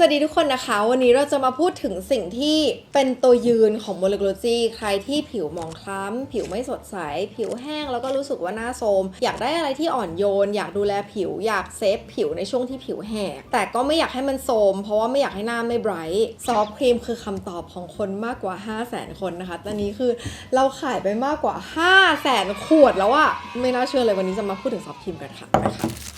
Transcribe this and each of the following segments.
สวัสดีทุกคนนะคะ วันนี้เราจะมาพูดถึงสิ่งที่เป็นตัวยืนของโมเลกุลจีใครที่ผิวหมองคล้ำ ผิวไม่สดใส ผิวแห้งแล้วก็รู้สึกว่าหน้าโทมอยากได้อะไรที่อ่อนโยน อยากดูแลผิว อยากเซฟผิวในช่วงที่ผิวแห้งแต่ก็ไม่อยากให้มันโทมเพราะว่าไม่อยากให้หน้าไม่ไบรท์ซอฟต์ครีมคือคำตอบของคนมากกว่า 5 0 0 0 0 0 คนนะคะตอนนี้คือเราขายไปมากกว่า 5 0 0 0 0 0 ขวดแล้วอะไม่น่าเชื่อเลยวันนี้จะมาพูดถึงซอฟต์ครีมกันค่ะ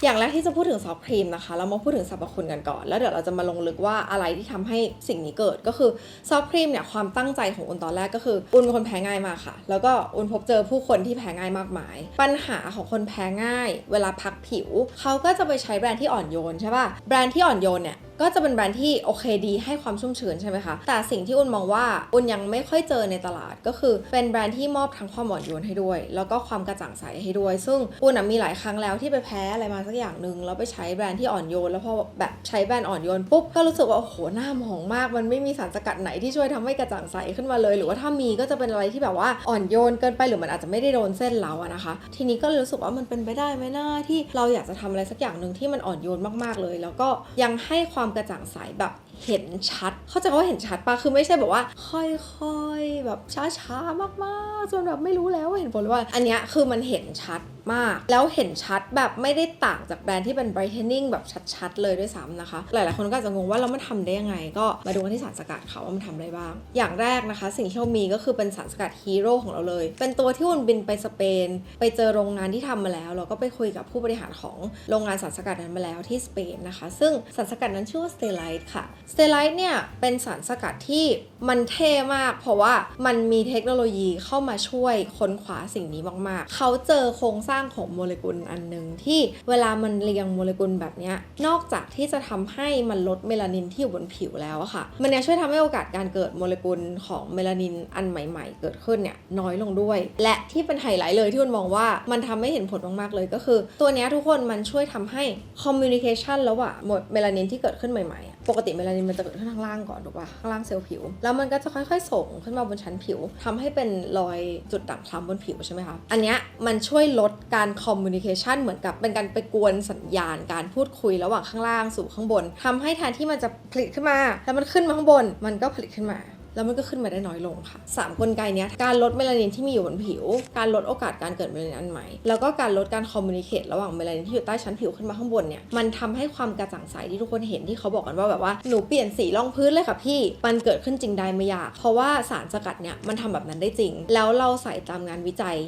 อย่างแรกที่จะพูดถึงซอฟต์ครีมนะคะ เรามาพูดถึงสรรพคุณกันก่อน แล้วเดี๋ยวเราจะมาลงลึกว่าอะไรที่ทำให้สิ่งนี้เกิด ก็คือซอฟต์ครีมเนี่ยความตั้งใจของอุนตอนแรกก็คืออุนเป็นคนแพ้ง่ายมากค่ะ แล้วก็อุนพบเจอผู้คนที่แพ้ง่ายมากมาย ปัญหาของคนแพ้ง่าย เวลาพักผิว เขาก็จะไปใช้แบรนด์ที่อ่อนโยนใช่ป่ะ แบรนด์ที่อ่อนโยนเนี่ย ก็จะเป็นแบรนด์ที่โอเคดีให้ความชุ่มชื้นใช่ไหมคะ แต่สิ่งที่อุ่นมองว่าอุ่นยังไม่ค่อยเจอในตลาด ก็คือเป็นแบรนด์ที่มอบทั้งความอ่อนโยนให้ด้วย แล้วก็ความกระจ่างใสให้ด้วย ซึ่งอุ่นอะมีหลายครั้งแล้วที่ไปแพ้อะไรมาสักอย่างหนึ่งแล้วไปใช้แบรนด์ที่อ่อนโยนแล้วพอแบบใช้แบรนด์อ่อนโยนปุ๊บก็รู้สึกว่าโอ้โหหน้าหมองมาก มันไม่มีสารสกัดไหนที่ช่วยทำให้กระจ่างใสขึ้นมาเลย หรือว่าถ้ามีก็จะเป็นอะไรที่แบบว่าอ่อนโยนเกินไปหรือมันอาจจะไม่ได้โดนเส้นเราอะนะคะ ทีนี้ก็รู้สึกว่ามันเป็นไปได้ไหมนะที่เราอยากจะทำอะไรสักอย่างหนึ่งที่มันอ่อนโยนมากๆเลย แล้วก็ยังให้ความความกระจ่างใสแบบ เห็นชัด เข้าใจว่าเห็นชัดปะคือไม่ใช่แบบว่า ค่อยๆแบบช้าๆมากๆจนแบบไม่รู้แล้วว่าเห็นผลหรือว่า อันเนี้ยคือมันเห็นชัดมาก แล้วเห็นชัดแบบไม่ได้ต่างจากแบรนด์ที่เป็น brightening แบบชัดๆ เลยด้วยซ้ำนะคะ หลายๆ คนก็อาจจะงงว่าแล้วมันทำได้ยังไง ก็มาดูกันที่สารสกัดค่ะว่ามันทำอะไรบ้าง อย่างแรกนะคะ สิ่งที่เรามีก็คือเป็นสารสกัดฮีโร่ของเราเลย เป็นตัวที่วนบินไปสเปน ไปเจอโรงงานที่ทำมาแล้วเราก็ไปคุยกับผู้บริหารของโรงงานสารสกัดนั้นมาแล้วที่สเปนนะคะ ซึ่งสารสกัดนั้นชื่อว่า s t e l i t e ค่ะ Stellite เนี่ยเป็นสารสกัดที่มันเท่มาก เพราะว่ามันมีเทคโนโลยีเข้ามาช่วยค้นคว้าสิ่งนี้มากๆ เขาเจอโครงสร้างของโมเลกุลอันหนึ่งที่เวลามันเรียงโมเลกุลแบบนี้นอกจากที่จะทำให้มันลดเมลานินที่อยู่บนผิวแล้วอะค่ะ มันเนี่ยช่วยทำให้โอกาสการเกิดโมเลกุลของเมลานินอันใหม่ ๆ เกิดขึ้นเนี่ยน้อยลงด้วย และที่เป็นไฮไลท์เลยที่มันมองว่ามันทำให้เห็นผลมากๆเลยก็คือ ตัวนี้ทุกคนมันช่วยทำให้คอมมิวนิเคชันระหว่างเมลานินที่เกิดขึ้นใหม่ๆ ปกติเมลานินมันจะเกิดขึ้นข้างล่างก่อนถูกปะข้างล่างเซลล์ผิว แล้วมันก็จะค่อยๆ ส่งขึ้นมาบนชั้นผิวทำให้เป็นรอยจุดด่างคล้ำบนผิวใช่ไหมคะ อันเนี้ยมันช่วยลดการคอมมูนิเคชันเหมือนกับเป็นการไปกวนสัญญาณการพูดคุยระหว่างข้างล่างสู่ข้างบนทำให้แทนที่มันจะผลิตขึ้นมา แล้วมันขึ้นมาข้างบนมันก็ผลิตขึ้นมา แล้วมันก็ขึ้นมาได้น้อยลงค่ะ 3 กลไกนี้การลดเมลานินที่มีอยู่บนผิว การลดโอกาสการเกิดเมลานินอันใหม่ แล้วก็การลดการคอมมูนิเคตระหว่างเมลานินที่อยู่ใต้ชั้นผิวขึ้นมาข้างบนเนี่ย มันทำให้ความกระจ่างใสที่ทุกคนเห็นที่เขาบอกกันว่าแบบว่าหนูเปลี่ยนสีรองพื้นเลยค่ะพี่ มันเกิดขึ้นจริงได้ไม่ยาก เพราะว่าสารสกัดเนี่ยมันทำแบบนั้นได้จริง แล้วเราใส่ตามงานวิจัย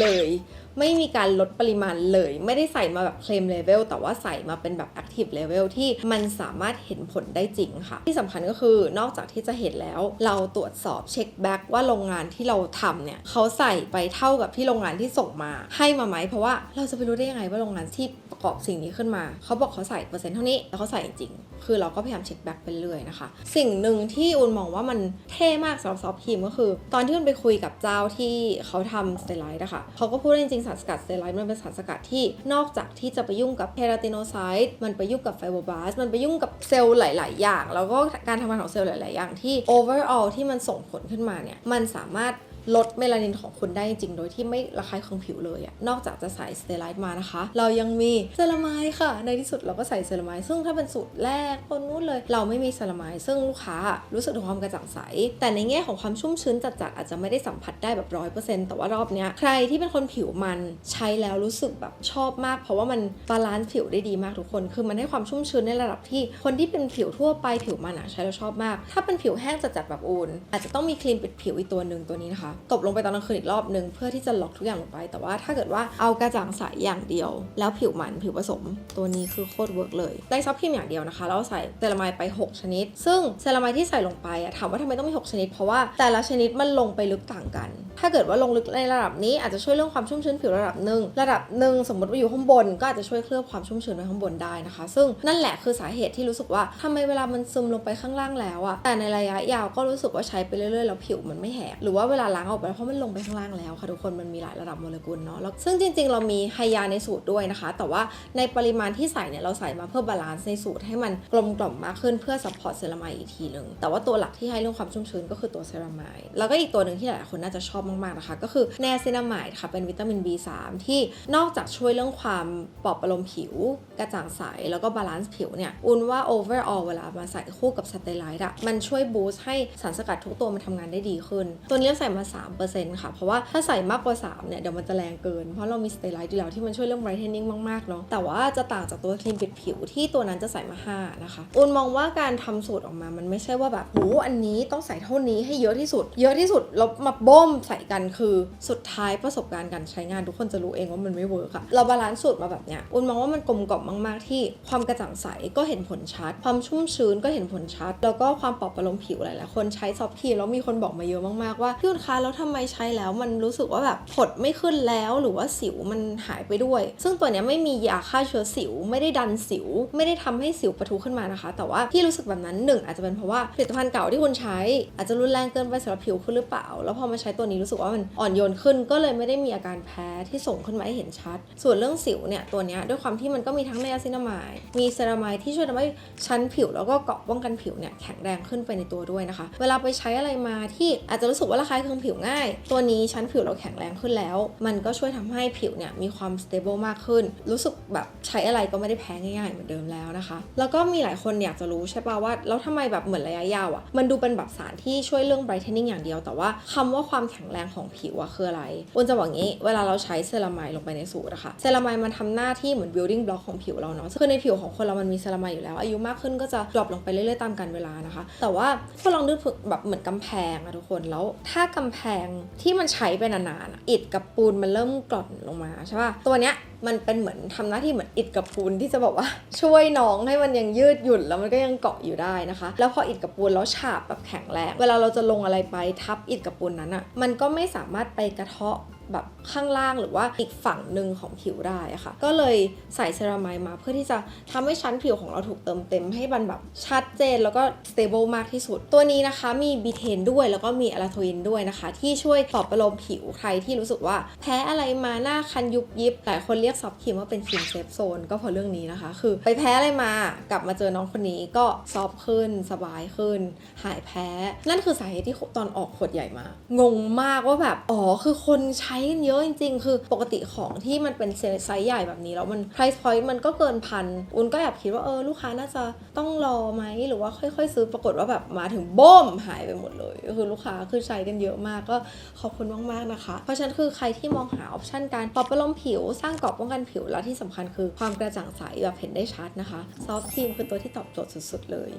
เลย ไม่มีการลดปริมาณเลย ไม่ได้ใส่มาแบบเคลมเลเวลแต่ว่าใส่มาเป็นแบบ active level ที่มันสามารถเห็นผลได้จริงค่ะ ที่สำคัญก็คือนอกจากที่จะเห็นแล้ว เราตรวจสอบเช็คแบ็กว่าโรงงานที่เราทำเนี่ยเขาใส่ไปเท่ากับที่โรงงานที่ส่งมาให้มาไหมเพราะว่าเราจะไปรู้ได้ยังไงว่าโรงงานที่ประกอบสิ่งนี้ขึ้นมา เขาบอกเขาใส่เปอร์เซ็นต์เท่านี้แล้วเขาใส่จริง คือเราก็พยายามเช็คแบ็กไปเรื่อยนะคะ สิ่งหนึ่งที่อุนมองว่ามันเท่มากสำหรับซอฟต์ครีมก็คือ ตอนที่อุนไปคุยกับเจ้าที่เขาทำสเตอร์ไลท์นะคะเขาก็พูดจริงสารสกัดสเตอร์ไลท์มันเป็นสารสกัดที่นอกจากที่จะไปยุ่งกับเคราติโนไซต์มันไปยุ่งกับไฟโบบาสมันไปยุ่งกับเซลล์หลาย ๆ อย่าง แล้วก็การทำงานของเซลล์หลาย ๆ อย่างที่ overall ที่มันส่งผลขึ้นมาเนี่ยมันสามารถ ลดเมลานินของคุณได้จริงโดยที่ไม่ระคายเคืองผิวเลยอะนอกจากจะใส่สเตอร์ไลท์มานะคะ เรายังมีเซรามายค่ะ ในที่สุดเราก็ใส่เซรามายซึ่งถ้าเป็นสูตรแรกต้นนู้นเลย เราไม่มีเซรามายซึ่งลูกค้ารู้สึกถึงความกระจ่างใส แต่ในแง่ของความชุ่มชื้นจัดๆอาจจะไม่ได้สัมผัสได้แบบร้อยเปอร์เซ็นต์แต่ว่ารอบเนี้ยใครที่เป็นคนผิวมันใช้แล้วรู้สึกแบบชอบมาก เพราะว่ามันบาลานซ์ผิวได้ดีมากทุกคน คือมันให้ความชุ่มชื้นในระดับที่คนที่เป็นผิวทั่วไปผิวมันอะใช้แล้วชอบมาก ถ้าเป็นผิวแห้งจัดๆแบบอูนอาจจะต้องมีครีมปิดผิวอีกตัวหนึ่งตัวนี้นะคะตบลงไปตอนกลางคืนอีกรอบหนึ่งเพื่อที่จะล็อกทุกอย่างลงไป แต่ว่าถ้าเกิดว่าเอากระจ่างใสอย่างเดียว แล้วผิวมันผิวผสมตัวนี้คือโคตรเวิร์กเลยได้ซอฟต์ครีมอย่างเดียวนะคะแล้วใส่เซรามายไป 6 ชนิด ซึ่งเซรามายที่ใส่ลงไปอะถามว่าทำไมต้องมี 6 ชนิด เพราะว่าแต่ละชนิดมันลงไปลึกต่างกัน ถ้าเกิดว่าลงลึกในระดับนี้อาจจะช่วยเรื่องความชุ่มชื้นผิวระดับหนึ่งระดับหนึ่งสมมติว่าอยู่ข้างบน ก็อาจจะช่วยเคลือบความชุ่มชื้นไว้ข้างบนได้นะคะ ซึ่งนั่นแหละคือสาเหตุที่รู้สึกว่าทำไมเวลามันซึมลงไปข้างล่างแล้วอะแต่ในระยะยาวก็รู้สึกว่าใช้ไปเรื่อยๆแล้วผิวมันไม่แหกหรือว่าเวลาล้างออกไปเพราะมันลงไปข้างล่างแล้วค่ะทุกคนมันมีหลายระดับโมเลกุลเนาะแล้วซึ่งจริง ๆ เรามีไฮยาในสูตรด้วยนะคะ แต่ว่าในปริมาณที่ใส่เนี่ยเราใส่มาเพื่อบาลานซ์ในสูตรให้มันกลมกล่อมมากขึ้นเพื่อซัพพอร์ตเซรามายอีกทีหนึ่งแต่ว่าตัวหลักที่ให้เรื่องความชุ่มชื้นก็คือตัวเซรามายแล้วก็อีกตัวหนึ่งที่หลายคนน่าจะชอบมากๆนะคะ ก็คือแนซินามายค่ะเป็นวิตามิน B3 ที่นอกจากช่วยเรื่องความปลอบประโลมผิว กระจ่างใสแล้วก็บาลานซ์ผิวเนี่ยอุนว่า overall เวลามาใส่คู่กับสเตไลท์อะมันช่วยบูสต์ให้สารสกัดทุกตัวมันทำงานได้ดีขึ้น ตัวนี้ใส่มา3%ค่ะ เพราะว่าถ้าใส่มากกว่า 3 เนี่ย เดี๋ยวมันจะแรงเกิน เพราะเรามีสเตไลท์อยู่แล้วที่มันช่วยเรื่อง brightening มากๆเนาะ แต่ว่าจะต่างจากตัวครีมปิดผิวที่ตัวนั้นจะใส่มา 5 นะคะอุนมองว่าการทำสูตรออกมา มันไม่ใช่ว่าแบบโหอันนี้ต้องใส่เท่านี้ให้เยอะที่สุด เยอะที่สุดแล้วมาบ้มใส่กันคือสุดท้ายประสบการณ์การใช้งานทุกคนจะรู้เองว่ามันไม่เวิร์กอะเราบาลานซ์สูตรมาแบบเนี้ยอุนมองว่ามันกลมกล่อมมากๆ ที่ความกระจ่างใสก็เห็นผลชัด ความชุ่มชื้นก็เห็นผลชัด แล้วก็ความปลอบประโลมผิวหลายๆคนใช้ซอฟต์ครีมแล้วมีคนบอกมาเยอะมากๆว่าพี่อุนคะแล้วทำไมใช้แล้วมันรู้สึกว่าแบบผดไม่ขึ้นแล้วหรือว่าสิวมันหายไปด้วย ซึ่งตัวเนี้ยไม่มียาฆ่าเชื้อสิว ไม่ได้ดันสิว ไม่ได้ทำให้สิวปะทุขึ้นมานะคะ แต่ว่าที่รู้สึกแบบนั้นหนึ่งอาจจะเป็นเพราะว่าผลิตภัณฑ์เก่าที่คุณใช้ อาจจะรุนแรงเกินไปสำหรับผิวคุณหรือเปล่า แล้วพอมาใช้ตัวนี้รู้สึกว่ามันอ่อนโยนขึ้น ก็เลยไม่ได้มีอาการแพ้ที่ส่งขึ้นมาให้เห็นชัด ส่วนเรื่องสิวเนี่ยตัวเนี้ยด้วยความที่มันก็มีทั้งไนอาซินามายมีเซรามายที่ช่วยทำให้ชั้นผิว แล้วก็เกาะป้องกันผิวเนี่ยแข็งแรงขึ้นไปในตัวด้วยนะคะ เวลาไปใช้อะไรมาที่อาจจะรู้สึกว่าระคายเคืองผิวง่าย ตัวนี้ชั้นผิวเราแข็งแรงขึ้นแล้ว มันก็ช่วยทำให้ผิวเนี่ยมีความสเตเบิลมากขึ้น รู้สึกแบบใช้อะไรก็ไม่ได้แพ้ง่ายๆเหมือนเดิมแล้วนะคะ แล้วก็มีหลายคนอยากจะรู้ใช่ป่าวว่าแล้วทำไมแบบเหมือนระยะยาวอะ่ะ มันดูเป็นแบบสารที่ช่วยเรื่อง brightening อย่างเดียว แต่ว่าคำว่าความแข็งแรงของผิวอะคืออะไรอุนจะบอกงี้ เวลาเราใช้เซรามายลงไปในสูตรอะค่ะเซรามายมันทำหน้าที่เหมือน building block ของผิวเราเนาะคือในผิวของคนเรามันมีเซรามายอยู่แล้ว อายุมากขึ้นก็จะดรอปลงไปเรื่อยๆตามกาลเวลานะคะ แต่ว่าพอลองนึกถึงแบบเหมือนกำแพงอะทุกคนแล้วถ้ากำแพงที่มันใช้ไปนานๆอิฐกับปูนมันเริ่มกร่อนลงมาใช่ป่ะตัวเนี้ยมันเป็นเหมือนทำหน้าที่เหมือนอิฐกับปูนที่จะบอกว่า ช่วยน้องให้มันยังยืดหยุ่นแล้วมันก็ยังเกาะอยู่ได้นะคะ แล้วพออิฐกับปูนแล้วฉาบแบบแข็งแรงเวลาเราจะลงอะไรไปทับอิฐกับปูนนั้นอะ่ะมันก็ไม่สามารถไปกระเทาะ แบบข้างล่างหรือว่าอีกฝั่งหนึ่งของผิวได้ค่ะ ก็เลยใส่เซรามายมาเพื่อที่จะทำให้ชั้นผิวของเราถูกเติมเต็มให้มันแบบชัดเจนแล้วก็สเตเบิลมากที่สุด ตัวนี้นะคะมีบีเทนด้วยแล้วก็มีอะลาโทอินด้วยนะคะ ที่ช่วยปลอบประโลมผิวใครที่รู้สึกว่า แพ้อะไรมาหน้าคันยุบยิบหลายคนเรียกซอฟต์ครีมว่าเป็นครีมเซฟโซนก็เพราะเรื่องนี้นะคะ คือไปแพ้อะไรมากลับมาเจอน้องคนนี้ก็ซอฟขึ้นสบายขึ้น หายแพ้ นั่นคือสาเหตุที่ตอนออกขวดใหญ่มางงมากว่าแบบอ๋อคือคนใช้ช้กันเยอะจริง ๆ คือปกติของที่มันเป็นไซส์ใหญ่แบบนี้แล้วมัน price point มันก็เกินพันอุนก็แอบคิดว่าเออลูกค้าน่าจะต้องรอไหมหรือว่าค่อย ๆ ซื้อปรากฏว่าแบบมาถึงบ้มหายไปหมดเลยก็คือลูกค้าคือใช้กันเยอะมากก็ขอบคุณมากๆนะคะ เพราะฉะนั้นคือใครที่มองหาออปชันการปรับประโลมผิวสร้างกรอบป้องกันผิวแล้วที่สำคัญคือความกระจ่างใสแบบเห็นได้ชัดนะคะซอฟต์ครีมคือตัวที่ตอบโจทย์สุดๆเลย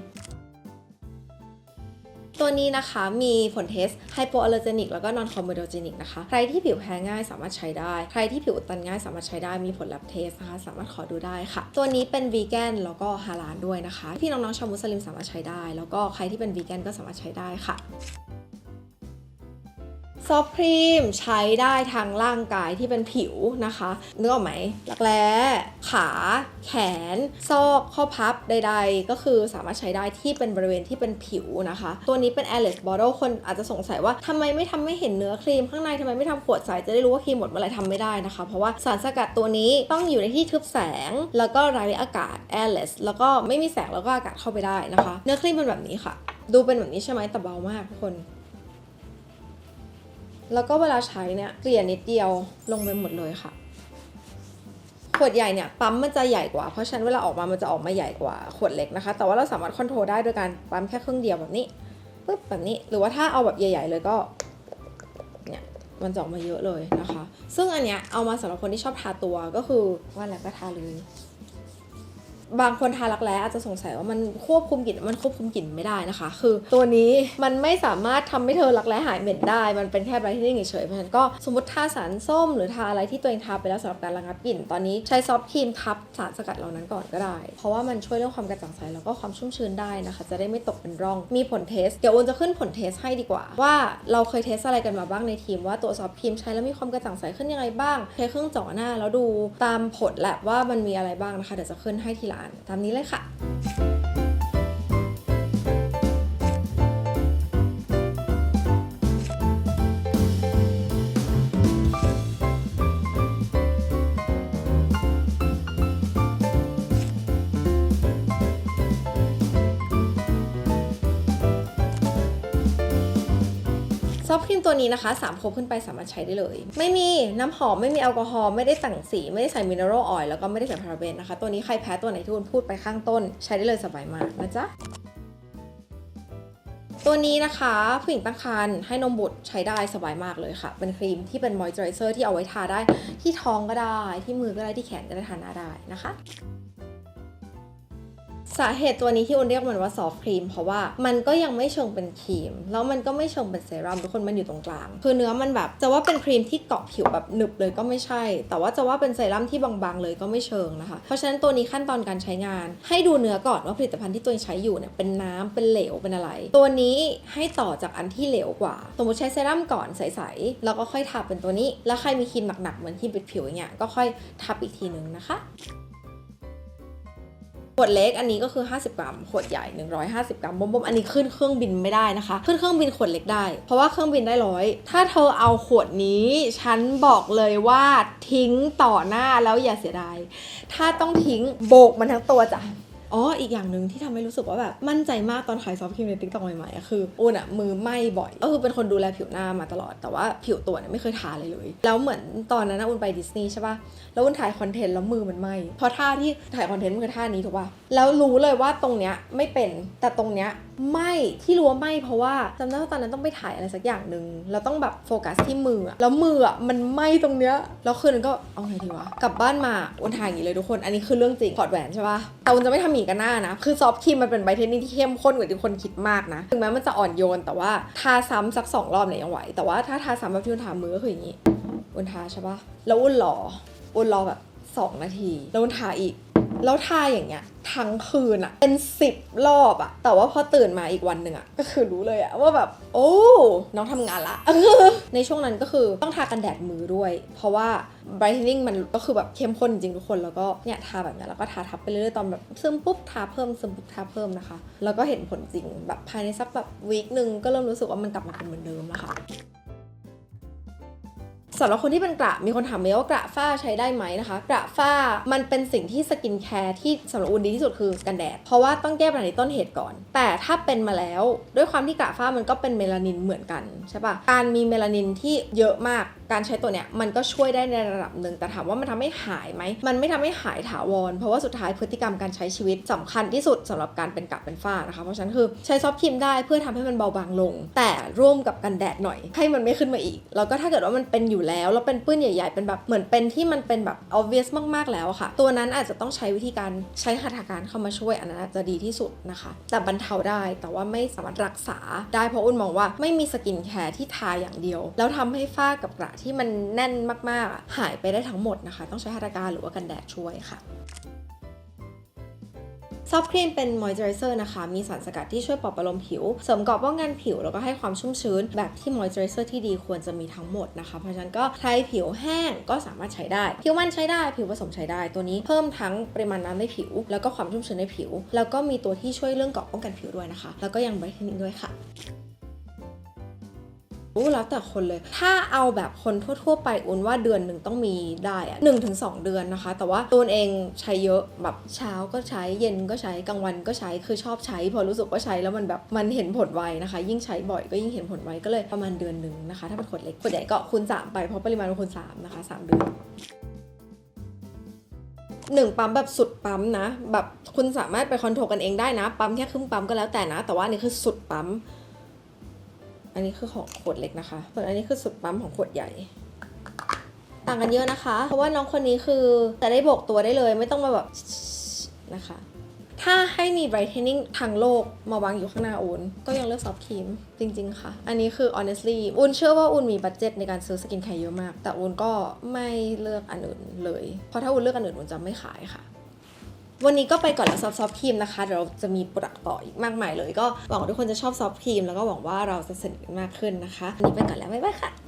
ตัวนี้นะคะมีผลเทสไฮโปอัลอร์เจนิกแล้วก็นอนคอมโมโดเจนิกนะคะ ใครที่ผิวแพ้ง่ายสามารถใช้ได้ ใครที่ผิวอุดตันง่ายสามารถใช้ได้มีผลลัพธ์เทสนะคะ สามารถขอดูได้ค่ะ ตัวนี้เป็นวีแกนแล้วก็ฮาลาลด้วยนะคะ พี่น้องๆชาวมุสลิมสามารถใช้ได้ แล้วก็ใครที่เป็นวีแกนก็สามารถใช้ได้ค่ะ ซอฟต์ครีมใช้ได้ทางร่างกายที่เป็นผิวนะคะนึกออกไหมหลักแร้ขาแขน ซอกข้อพับใด ๆ ก็คือสามารถใช้ได้ที่เป็นบริเวณที่เป็นผิวนะคะ ตัวนี้เป็น airless bottle คนอาจจะสงสัยว่าทำไมไม่ทำให้เห็นเนื้อครีมข้างในทำไมไม่ทำขวดใสจะได้รู้ว่าครีมหมดเมื่อไหร่ทำไม่ได้นะคะ เพราะว่าสารสกัดตัวนี้ต้องอยู่ในที่ทึบแสง แล้วก็ไร้อากาศ airless แล้วก็ไม่มีแสงแล้วก็อากาศเข้าไปได้นะคะ เนื้อครีมเป็นแบบนี้ค่ะ ดูเป็นแบบนี้ใช่ไหมแต่เบามากทุกคน แล้วก็เวลาใช้เนี่ยเกลี่ยนิดเดียวลงไปหมดเลยค่ะ ขวดใหญ่เนี่ยปั๊มมันจะใหญ่กว่า เพราะฉะนั้นเวลาออกมามันจะออกมาใหญ่กว่าขวดเล็กนะคะ แต่ว่าเราสามารถคอนโทรลได้โดยการปั๊มแค่ครึ่งเดียวแบบนี้ปึ๊บแบบนี้ หรือว่าถ้าเอาแบบใหญ่ ๆ เลยก็เนี่ยมันจะออกมาเยอะเลยนะคะ ซึ่งอันเนี้ยเอามาสำหรับคนที่ชอบทาตัวก็คือว่าแล้วก็ทาเลย บางคนทารักแร้อาจจะสงสัยว่ามันควบคุมกลิ่นมันควบคุมกลิ่นไม่ได้นะคะ คือตัวนี้มันไม่สามารถทำให้เธอรักแร้หายเหม็นได้ มันเป็นแค่ไบรท์นิ่งเฉยๆเพราะฉะนั้นก็สมมติทาสารส้ม หรือทาอะไรที่ตัวเองทาไปแล้วสำหรับการระงับกลิ่น ตอนนี้ใช้ซอฟต์ครีมทับสารสกัดเหล่านั้นก่อนก็ได้ เพราะว่ามันช่วยเรื่องความกระจ่างใสแล้วก็ความชุ่มชื้นได้นะคะ จะได้ไม่ตกเป็นร่อง มีผลเทส เดี๋ยวโอนจะขึ้นผลเทสให้ดีกว่า ว่าเราเคยเทสอะไรกันมาบ้างในทีม ว่าตัวซอฟต์ครีมใช้แล้วมีความกระจ่างใสขึ้นยังไงบ้างใช้เครื่องเจ่อหน้าแล้วดูตามผลแหละว่ามันมีอะไรบ้างนะคะเดี๋ยวจะขึ้นให้ทีลการตามนี้เลยค่ะ อฟต์ครีมตัวนี้นะคะ3ขวบขึ้นไปสามารถใช้ได้เลย ไม่มีน้ำหอมไม่มีแอลกอฮอล์ไม่ได้แต่งสีไม่ได้ใส่มินเนอรัลออยล์แล้วก็ไม่ได้ใส่พาราเบนนะคะ ตัวนี้ใครแพ้ตัวไหนที่คุณพูดไปข้างต้น ใช้ได้เลยสบายมากนะจ๊ะตัวนี้นะคะผู้หญิงตั้งครรภ์ให้นมบุตรใช้ได้สบายมากเลยค่ะ เป็นครีมที่เป็นมอยเจอไรเซอร์ที่เอาไว้ทาได้ที่ท้องก็ได้ ที่มือก็ได้ที่แขนก็ได้ทาหน้าได้นะคะ สาเหตุตัวนี้ที่อุนเรียกมันว่าซอฟต์ครีมเพราะว่ามันก็ยังไม่เชิงเป็นครีม แล้วมันก็ไม่เชิงเป็นเซรั่มทุกคนมันอยู่ตรงกลาง คือเนื้อมันแบบจะว่าเป็นครีมที่เกาะผิวแบบหนึบเลยก็ไม่ใช่ แต่ว่าจะว่าเป็นเซรั่มที่บางๆเลยก็ไม่เชิงนะคะ เพราะฉะนั้นตัวนี้ขั้นตอนการใช้งาน ให้ดูเนื้อก่อนว่าผลิตภัณฑ์ที่ตัวเองใช้อยู่เนี่ยเป็นน้ำเป็นเหลวเป็นอะไร ตัวนี้ให้ต่อจากอันที่เหลวกว่า สมมติใช้เซรั่มก่อนใสๆแล้วก็ค่อยทาเป็นตัวนี้ แล้วใครมีครีมหนักๆเหมือนครีมปิดผิวอย่างเงี้ยก็ค่อยทับอีกทีนึงนะคะ ขวดเล็กอันนี้ก็คือ 50 กรัม ขวดใหญ่ 150 กรัมบ่มๆอันนี้ขึ้นเครื่องบินไม่ได้นะคะ ขึ้นเครื่องบินขวดเล็กได้ เพราะว่าเครื่องบินได้ร้อย ถ้าเธอเอาขวดนี้ ฉันบอกเลยว่าทิ้งต่อหน้าแล้วอย่าเสียดาย ถ้าต้องทิ้งโบกมันทั้งตัวจ้ะ อ๋ออีกอย่างหนึ่งที่ทำให้รู้สึกว่าแบบมั่นใจมากตอนขายซอฟต์ครีมในติ๊กต็อกใหม่ๆอะคืออุ่นอะมือไหม้บ่อยก็คือเป็นคนดูแลผิวหน้ามาตลอดแต่ว่าผิวตัวเนี่ยไม่เคยทาเลยเลย แล้วเหมือนตอนนั้นนะอุ่นไปดิสนีย์ใช่ปะแล้วอุ่นถ่ายคอนเทนต์แล้วมือมันไหม้เพราะท่าที่ถ่ายคอนเทนต์มันคือท่านี้ถูกป่ะแล้วรู้เลยว่าตรงเนี้ยไม่เป็นแต่ตรงเนี้ย ไม้ที่รู้ว่าไม้เพราะว่าจำได้ว่าตอนนั้นต้องไปถ่ายอะไรสักอย่างหนึ่งเราต้องแบบโฟกัสที่มือแล้วมือมันไหม้ตรงเนี้ยแล้วคืนนั้นก็เอาไงดีวะกลับบ้านมาอุ่นถ่ายอย่างนี้เลยทุกคนอันนี้คือเรื่องจริงถอดแหวนใช่ปะแต่อุ่นจะไม่ทำหมีกันหน้านะ คือซอฟต์ครีมมันเป็นไบเทนนิ่งที่เข้มข้นกว่าที่คนคิดมากนะถึงแม้มันจะอ่อนโยนแต่ว่าทาซ้ำสักสองรอบเนี่ยยังไหวแต่ว่าถ้าทาซ้ำแบบที่อุ่นทามือก็คืออย่างนี้อุ่นทาใช่ปะแล้วอุ่นรออุ่นรอแบบสองนาที แล้วอุ่นทาอีก แล้วทาอย่างเงี้ยทั้งคืนอะเป็นสิบรอบอะแต่ว่าพอตื่นมาอีกวันหนึ่งอะก็คือรู้เลยอะว่าแบบ โอ้น้องทำงานละ ในช่วงนั้นก็คือต้องทากันแดดมือด้วย เพราะว่า brightening มันก็คือแบบเข้มข้นจริงทุกคนแล้วก็เนี่ยทาแบบเนี้ยแล้วก็ทาทับไปเรื่อยๆตอนแบบซึมปุ๊บทาเพิ่มซึมปุ๊บทาเพิ่มนะคะ แล้วก็เห็นผลจริงแบบภายในสักแบบวีคหนึ่งก็เริ่มรู้สึกว่ามันกลับมาเป็นเหมือนเดิมแล้วค่ะ สำหรับคนที่เป็นกระมีคนถามไหมว่ากระฝ้าใช้ได้ไหมนะคะ กระฝ้ามันเป็นสิ่งที่สกินแคร์ที่สำหรับอุ่นดีที่สุดคือกันแดด เพราะว่าต้องแก้ปัญหาในต้นเหตุก่อน แต่ถ้าเป็นมาแล้วด้วยความที่กระฝ้ามันก็เป็นเมลานินเหมือนกันใช่ปะการมีเมลานินที่เยอะมากการใช้ตัวเนี้ยมันก็ช่วยได้ในระดับหนึ่ง แต่ถามว่ามันทำให้หายไหม มันไม่ทำให้หายถาวร เพราะว่าสุดท้ายพฤติกรรมการใช้ชีวิตสำคัญที่สุดสำหรับการเป็นกระเป็นฝ้านะคะ เพราะฉะนั้นคือใช้ซอฟต์ครีมได้เพื่อทำให้มันเบาบางลง แต่ร่วมกับกันแดดหน่อย ให้มันไม่ขึ้นมาอีก แล้วก็ถ้าเกิดว่ามันเป็นอยู่แล้ว แล้วเป็นปื้นใหญ่ๆ เป็นแบบเหมือนเป็นที่มันเป็นแบบ obvious มากๆแล้วค่ะ ตัวนั้นอาจจะต้องใช้วิธีการใช้หัตถการเข้ามาช่วยอันนั้นอาจจะดีที่สุดนะคะ แต่บรรเทาได้แต่ว่าไม่สามารถรักษาได้เพราะอุ่นมองว่าไม่มีสกินแคร์ที่ทาอย่างเดียว แล้วทำให้ฝ้ากับกระที่มันแน่นมากๆ หายไปได้ทั้งหมดนะคะ ต้องใช้หัตถการหรือว่ากันแดดช่วยค่ะ ซอฟต์ครีมเป็นมอยเจอไรเซอร์นะคะ มีสารสกัดที่ช่วยปลอบประโลมผิว เสริมเกราะป้องกันผิว แล้วก็ให้ความชุ่มชื้น แบบที่มอยเจอไรเซอร์ที่ดีควรจะมีทั้งหมดนะคะ เพราะฉะนั้นก็ใครผิวแห้งก็สามารถใช้ได้ ผิวมันใช้ได้ ผิวผสมใช้ได้ ตัวนี้เพิ่มทั้งปริมาณน้ำในผิว แล้วก็ความชุ่มชื้นในผิว แล้วก็มีตัวที่ช่วยเรื่องเกราะป้องกันผิวด้วยนะคะ แล้วก็ยังไบรท์เทนนิ่งด้วยค่ะ อู้แล้วแต่คนเลย ถ้าเอาแบบคนทั่ว ๆ ไปอุ่นว่าเดือนหนึ่งต้องมีได้อะหนึ่งถึงสองเดือนนะคะ แต่ว่าตัวเองใช้เยอะแบบเช้าก็ใช้เย็นก็ใช้กลางวันก็ใช้คือชอบใช้ พอรู้สึกว่าใช้แล้วมันแบบมันเห็นผลไวนะคะ ยิ่งใช้บ่อยก็ยิ่งเห็นผลไวก็เลยประมาณเดือนหนึ่งนะคะ ถ้าเป็นขวดเล็กขวดใหญ่ก็คูณสามไปเพราะปริมาณคูณสามนะคะสามเดือนหนึ่งปั๊มแบบสุดปั๊มนะ แบบคุณสามารถไปคอนโทรลกันเองได้นะ ปั๊มแค่ครึ่งปั๊มก็แล้วแต่นะ แต่ว่านนี้คือสุดปั๊ม อันนี้คือของขวดเล็กนะคะ ส่วนอันนี้คือสุดปั๊มของขวดใหญ่ต่างกันเยอะนะคะ เพราะว่าน้องคนนี้คือจะได้โบกตัวได้เลยไม่ต้องมาแบบนะคะ ถ้าให้มี brightening ทางโลกมาวางอยู่ข้างหน้าอุนก็ยังเลือกซอฟต์ครีมจริง ๆ ค่ะ อันนี้คือ honestly อุนเชื่อว่าอุนมีบัตเจ็ตในการซื้อสกินแคร์เยอะมาก แต่อุนก็ไม่เลือกอันอื่นเลย เพราะถ้าอุนเลือกอันอื่นอุนจะไม่ขายค่ะ วันนี้ก็ไปก่อนแล้วซอฟต์ซอฟครีมนะคะเดี๋ยวเราจะมีโปรดักต์ต่ออีกมากมายเลย ก็หวังว่าทุกคนจะชอบซอฟต์ครีมแล้วก็หวังว่าเราจะสนิทกันมากขึ้นนะคะวันนี้ไปก่อนแล้วบ๊ายบายค่ะ